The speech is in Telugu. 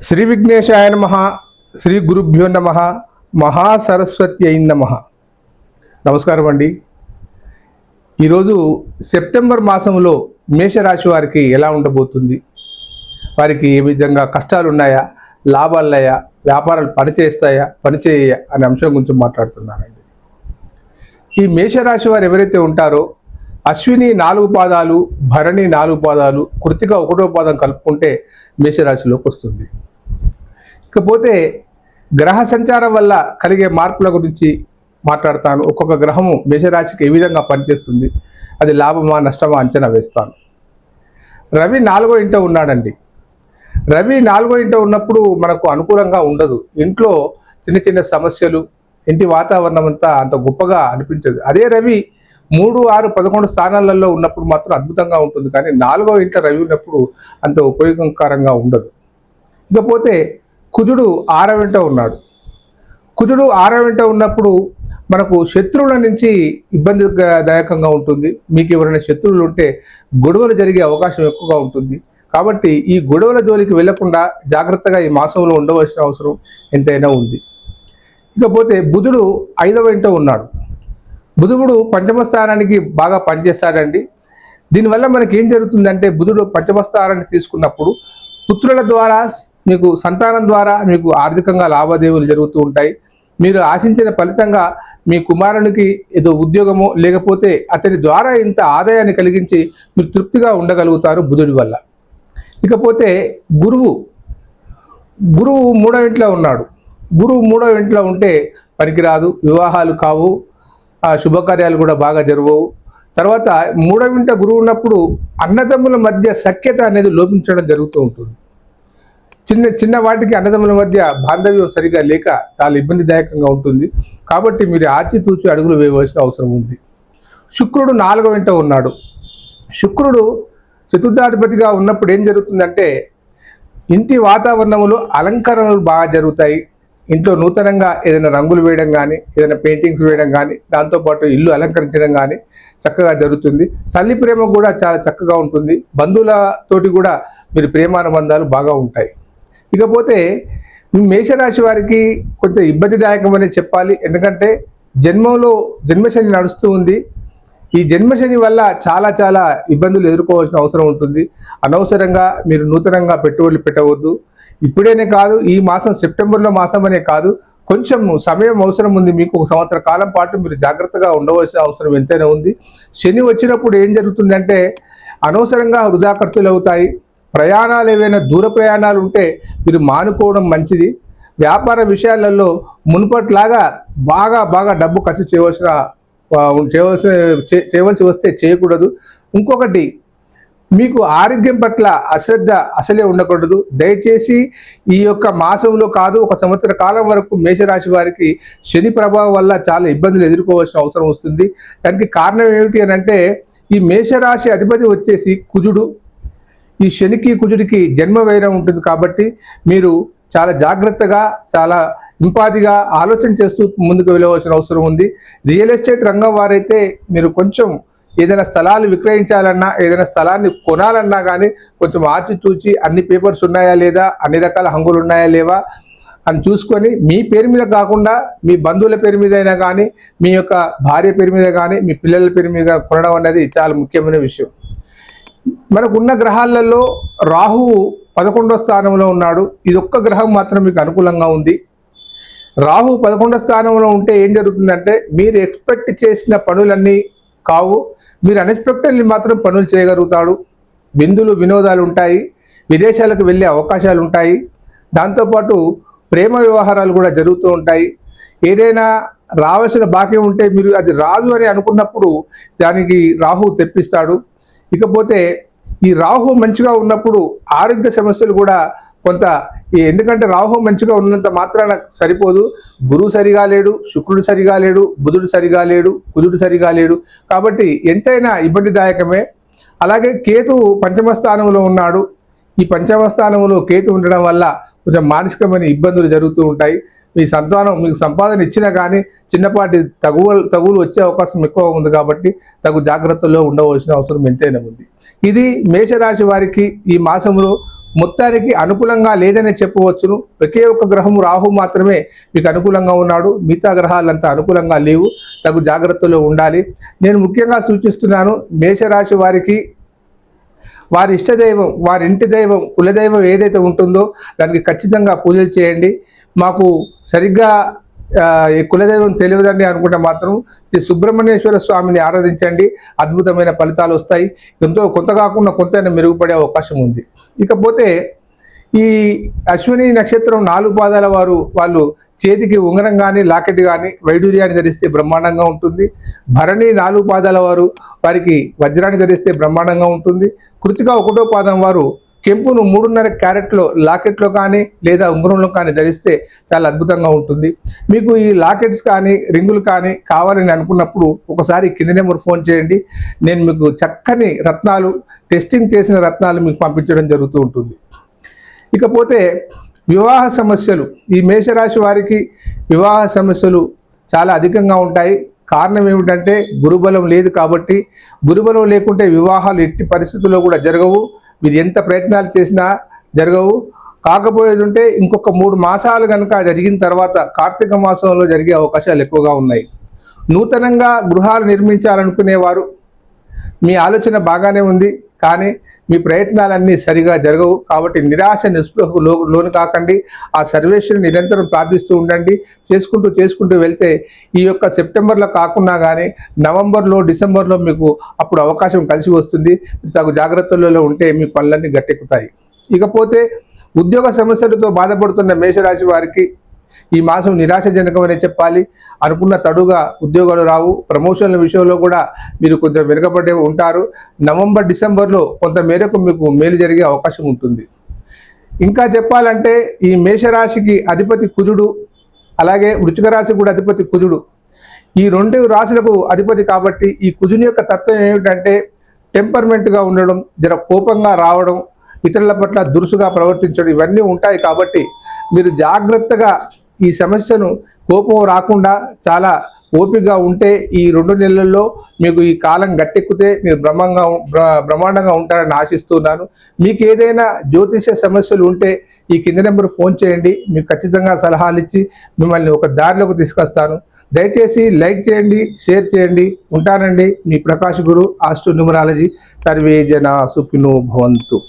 శ్రీ విఘ్నేశాయ నమ శ్రీ గురుభ్యో నమ మహాసరస్వతి అయిన నమ. నమస్కారం అండి. ఈరోజు సెప్టెంబర్ మాసంలో మేషరాశి వారికి ఎలా ఉండబోతుంది? వారికి ఏ విధంగా కష్టాలు ఉన్నాయా లాభాలు ఉన్నాయా వ్యాపారాలు పనిచేస్తాయా? పనిచేయ అనే అంశం గురించి మాట్లాడుతున్నానండి. ఈ మేషరాశి వారు ఎవరైతే ఉంటారో అశ్విని నాలుగు పాదాలు భరణి నాలుగు పాదాలు కృతిక ఒకటో పాదం కలుపుకుంటే మేషరాశిలోకి వస్తుంది. ఇకపోతే గ్రహ సంచారం వల్ల కలిగే మార్పుల గురించి మాట్లాడతాను. ఒక్కొక్క గ్రహము మేషరాశికి ఏ విధంగా పనిచేస్తుంది? అది లాభమా నష్టమా అంచనా వేస్తాను. రవి నాలుగో ఇంట ఉన్నాడండి. రవి నాలుగో ఇంట ఉన్నప్పుడు మనకు అనుకూలంగా ఉండదు. ఇంట్లో చిన్న చిన్న సమస్యలు ఇంటి వాతావరణం అంతా అంత గొప్పగా అనిపించదు. అదే రవి మూడు ఆరు పదకొండు స్థానాలలో ఉన్నప్పుడు మాత్రం అద్భుతంగా ఉంటుంది. కానీ నాలుగో ఇంట్లో రవి ఉన్నప్పుడు అంత ఉపయోగకరంగా ఉండదు. ఇకపోతే కుజుడు ఆర వెంట ఉన్నాడు. కుజుడు ఆర వెంట ఉన్నప్పుడు మనకు శత్రువుల నుంచి ఇబ్బందిదాయకంగా ఉంటుంది. మీకు ఎవరైనా శత్రువులు ఉంటే గొడవలు జరిగే అవకాశం ఎక్కువగా ఉంటుంది. కాబట్టి ఈ గొడవల జోలికి వెళ్ళకుండా జాగ్రత్తగా ఈ మాసంలో ఉండవలసిన అవసరం ఎంతైనా ఉంది. ఇకపోతే బుధుడు ఐదవ ఇంట ఉన్నాడు. బుధుడు పంచమ స్థానానికి బాగా పనిచేస్తాడండి. దీనివల్ల మనకి ఏం జరుగుతుందంటే బుధుడు పంచమ స్థానాన్ని తీసుకున్నప్పుడు పుత్రుల ద్వారా మీకు సంతానం ద్వారా మీకు ఆర్థికంగా లావాదేవీలు జరుగుతూ ఉంటాయి. మీరు ఆశించిన ఫలితంగా మీ కుమారునికి ఏదో ఉద్యోగమో లేకపోతే అతని ద్వారా ఇంత ఆదాయాన్ని కలిగించి మీరు తృప్తిగా ఉండగలుగుతారు బుధుడి వల్ల. ఇకపోతే గురువు గురువు మూడో ఇంట్లో ఉన్నాడు. గురువు మూడో ఇంట్లో ఉంటే పనికిరాదు వివాహాలు కావు ఆ శుభకార్యాలు కూడా బాగా జరగవు. తర్వాత మూడవ ఇంట గురువు ఉన్నప్పుడు అన్నదమ్ముల మధ్య సఖ్యత అనేది లోపించడం జరుగుతూ ఉంటుంది. చిన్న చిన్న వాటికి అన్నదమ్ముల మధ్య బాంధవ్యం సరిగా లేక చాలా ఇబ్బందిదాయకంగా ఉంటుంది. కాబట్టి మీరు ఆచితూచి అడుగులు వేయవలసిన అవసరం ఉంది. శుక్రుడు నాలుగవ వెంట ఉన్నాడు. శుక్రుడు చతుర్థాధిపతిగా ఉన్నప్పుడు ఏం జరుగుతుందంటే ఇంటి వాతావరణంలో అలంకరణలు బాగా జరుగుతాయి. ఇంట్లో నూతనంగా ఏదైనా రంగులు వేయడం కానీ ఏదైనా పెయింటింగ్స్ వేయడం కానీ దాంతోపాటు ఇల్లు అలంకరించడం కానీ చక్కగా జరుగుతుంది. తల్లి ప్రేమ కూడా చాలా చక్కగా ఉంటుంది. బంధువులతోటి కూడా మీరు ప్రేమానుబంధాలు బాగా ఉంటాయి. ఇకపోతే మేషరాశి వారికి కొంచెం ఇబ్బందిదాయకమనే చెప్పాలి. ఎందుకంటే జన్మంలో జన్మశని నడుస్తూ ఉంది. ఈ జన్మశని వల్ల చాలా చాలా ఇబ్బందులు ఎదుర్కోవాల్సిన అవసరం ఉంటుంది. అనవసరంగా మీరు నూతనంగా పెట్టుబడులు పెట్టవద్దు. ఇప్పుడేనే కాదు ఈ మాసం సెప్టెంబర్లో మాసం అనే కాదు కొంచెం సమయం అవసరం ఉంది మీకు ఒక సంవత్సర కాలం పాటు మీరు జాగ్రత్తగా ఉండవలసిన అవసరం ఎంతైనా ఉంది. శని వచ్చినప్పుడు ఏం జరుగుతుందంటే అనవసరంగా వృధా ఖర్చులు అవుతాయి ప్రయాణాలు ఏవైనా దూర ప్రయాణాలు ఉంటే మీరు మానుకోవడం మంచిది. వ్యాపార విషయాలలో మునుపట్లాగా బాగా బాగా డబ్బు ఖర్చు చేయవలసిన చేయవలసిన చేయవలసి వస్తే చేయకూడదు. ఇంకొకటి మీకు ఆరోగ్యం పట్ల అశ్రద్ధ అసలే ఉండకూడదు. దయచేసి ఈ యొక్క మాసంలో కాదు ఒక సంవత్సర కాలం వరకు మేషరాశి వారికి శని ప్రభావం వల్ల చాలా ఇబ్బందులు ఎదుర్కోవాల్సిన అవసరం వస్తుంది. దానికి కారణం ఏమిటి అని అంటే ఈ మేషరాశి అధిపతి వచ్చేసి కుజుడు. ఈ శనికి కుజుడికి జన్మ వైరం ఉంటుంది కాబట్టి మీరు చాలా జాగ్రత్తగా చాలా ఇంపాదిగా ఆలోచన చేస్తూ ముందుకు వెళ్ళవలసిన అవసరం ఉంది. రియల్ ఎస్టేట్ రంగం వారైతే మీరు కొంచెం ఏదైనా స్థలాలు విక్రయించాలన్నా ఏదైనా స్థలాన్ని కొనాలన్నా కానీ కొంచెం ఆచితూచి అన్ని పేపర్స్ ఉన్నాయా లేదా అన్ని రకాల హంగులు ఉన్నాయా లేవా అని చూసుకొని మీ పేరు మీద కాకుండా మీ బంధువుల పేరు మీద అయినా కానీ మీ యొక్క భార్య పేరు మీద కానీ మీ పిల్లల పేరు మీద కొనడం అనేది చాలా ముఖ్యమైన విషయం. మనకున్న గ్రహాలలో రాహువు పదకొండో స్థానంలో ఉన్నాడు. ఇది ఒక్క గ్రహం మాత్రం మీకు అనుకూలంగా ఉంది. రాహు పదకొండో స్థానంలో ఉంటే ఏం జరుగుతుందంటే మీరు ఎక్స్పెక్ట్ చేసిన పనులన్నీ కావు. మీరు అన్ఎక్స్పెక్టెడ్లీ మాత్రం పనులు చేయగలుగుతాడు విందులు వినోదాలు ఉంటాయి. విదేశాలకు వెళ్ళే అవకాశాలు ఉంటాయి. దాంతోపాటు ప్రేమ వ్యవహారాలు కూడా జరుగుతూ ఉంటాయి. ఏదైనా రావాల్సిన బాకీ ఉంటే మీరు అది రాదు అని అనుకున్నప్పుడు దానికి రాహు తెప్పిస్తాడు. ఇకపోతే ఈ రాహు మంచిగా ఉన్నప్పుడు ఆరోగ్య సమస్యలు కూడా కొంత ఎందుకంటే రాహు మంచిగా ఉన్నంత మాత్రాన సరిపోదు. గురువు సరిగా లేడు శుక్రుడు సరిగా లేడు బుధుడు సరిగా లేడు కుజుడు సరిగా లేడు. కాబట్టి ఎంతైనా ఇబ్బందిదాయకమే. అలాగే కేతు పంచమ స్థానంలో ఉన్నాడు. ఈ పంచమ స్థానంలో కేతు ఉండడం వల్ల కొంచెం మానసికమైన ఇబ్బందులు జరుగుతూ ఉంటాయి. మీ సంతానం మీకు సంపాదన ఇచ్చినా కానీ చిన్నపాటి తగువ తగులు వచ్చే అవకాశం ఎక్కువ ఉంది కాబట్టి తగు జాగ్రత్తలో ఉండవలసిన అవసరం ఎంతైనా ఉంది. ఇది మేషరాశి వారికి ఈ మాసంలో మొత్తానికి అనుకూలంగా లేదనే చెప్పవచ్చును. ఒకే ఒక గ్రహం రాహు మాత్రమే మీకు అనుకూలంగా ఉన్నాడు. మిగతా గ్రహాలంతా అనుకూలంగా లేవు. తగు జాగ్రత్తలో ఉండాలి. నేను ముఖ్యంగా సూచిస్తున్నాను మేషరాశి వారికి వారి ఇష్టదైవం వారి ఇంటి దైవం కులదైవం ఏదైతే ఉంటుందో దానికి ఖచ్చితంగా పూజలు చేయండి. మాకు సరిగ్గా కులదైవం తెలియదండి అనుకుంటే మాత్రం శ్రీ సుబ్రహ్మణ్యేశ్వర స్వామిని ఆరాధించండి. అద్భుతమైన ఫలితాలు వస్తాయి. ఎంతో కొంత కాకుండా కొంత మెరుగుపడే అవకాశం ఉంది. ఇకపోతే ఈ అశ్విని నక్షత్రం నాలుగు పాదాల వారు వాళ్ళు చేతికి ఉంగరం కానీ లాకెట్ కానీ వైడూర్యాన్ని ధరిస్తే బ్రహ్మాండంగా ఉంటుంది. భరణి నాలుగు పాదాల వారు వారికి వజ్రాన్ని ధరిస్తే బ్రహ్మాండంగా ఉంటుంది. కృతిక ఒకటో పాదం వారు కెంపును మూడున్నర క్యారెట్లో లాకెట్లో కానీ లేదా ఉంగరంలో కానీ ధరిస్తే చాలా అద్భుతంగా ఉంటుంది. మీకు ఈ లాకెట్స్ కానీ రింగులు కానీ కావాలని అనుకున్నప్పుడు ఒకసారి కింద నెంబర్ ఫోన్ చేయండి. నేను మీకు చక్కని రత్నాలు టెస్టింగ్ చేసిన రత్నాలు మీకు పంపించడం జరుగుతూ ఉంటుంది. ఇకపోతే వివాహ సమస్యలు. ఈ మేషరాశి వారికి వివాహ సమస్యలు చాలా అధికంగా ఉంటాయి. కారణం ఏమిటంటే గురుబలం లేదు కాబట్టి గురుబలం లేకుంటే వివాహాలు ఎట్టి పరిస్థితుల్లో కూడా జరగవు. మీరు ఎంత ప్రయత్నాలు చేసినా జరగవు. కాకపోయేది ఉంటే ఇంకొక మూడు మాసాలు కనుక జరిగిన తర్వాత కార్తీక మాసంలో జరిగే అవకాశాలు ఎక్కువగా ఉన్నాయి. నూతనంగా గృహాలు నిర్మించాలనుకునేవారు. మీ ఆలోచన బాగానే ఉంది. కానీ మీ ప్రయత్నాలన్నీ సరిగా జరగవు కాబట్టి నిరాశ నిస్పృహకు లో లోను కాకండి. ఆ సర్వేశ్వరుని నిరంతరం ప్రార్థిస్తూ ఉండండి. చేసుకుంటూ చేసుకుంటూ వెళ్తే ఈ యొక్క సెప్టెంబర్లో కాకున్నా కానీ నవంబర్లో డిసెంబర్లో మీకు అప్పుడు అవకాశం కలిసి వస్తుంది. తగు జాగ్రత్తలలో ఉంటే మీ పనులన్నీ గట్టెక్కుతాయి. ఇకపోతే ఉద్యోగ సమస్యలతో బాధపడుతున్న మేషరాశి వారికి ఈ మాసం నిరాశజనకమనే చెప్పాలి. అనుకున్న తడుగా ఉద్యోగాలు రావు. ప్రమోషన్ల విషయంలో కూడా మీరు కొంచెం వెనుకబడే ఉంటారు. నవంబర్ డిసెంబర్లో కొంత మేరకు మీకు మేలు జరిగే అవకాశం ఉంటుంది. ఇంకా చెప్పాలంటే ఈ మేషరాశికి అధిపతి కుజుడు అలాగే వృచ్చిక రాశి కూడా అధిపతి కుజుడు. ఈ రెండు రాశులకు అధిపతి కాబట్టి ఈ కుజుని యొక్క తత్వం ఏమిటంటే టెంపర్మెంట్గా ఉండడం జర కోపంగా రావడం ఇతరుల పట్ల దురుసుగా ప్రవర్తించడం ఇవన్నీ ఉంటాయి కాబట్టి మీరు జాగ్రత్తగా ఈ సమస్యను కోపం రాకుండా చాలా ఓపికగా ఉంటే ఈ రెండు నెలల్లో మీకు ఈ కాలం గట్టెక్కితే మీరు బ్రహ్మంగా బ్రహ్మాండంగా ఉంటారని ఆశిస్తున్నాను. మీకు ఏదైనా జ్యోతిష సమస్యలు ఉంటే ఈ కింద నెంబర్ ఫోన్ చేయండి. మీకు ఖచ్చితంగా సలహాలు ఇచ్చి మిమ్మల్ని ఒక దారిలోకి తీసుకొస్తాను. దయచేసి లైక్ చేయండి షేర్ చేయండి. ఉంటానండి మీ ప్రకాష్ గురు ఆస్ట్రో న్యూమరాలజీ సర్వే జన సుఖినో భవంతు.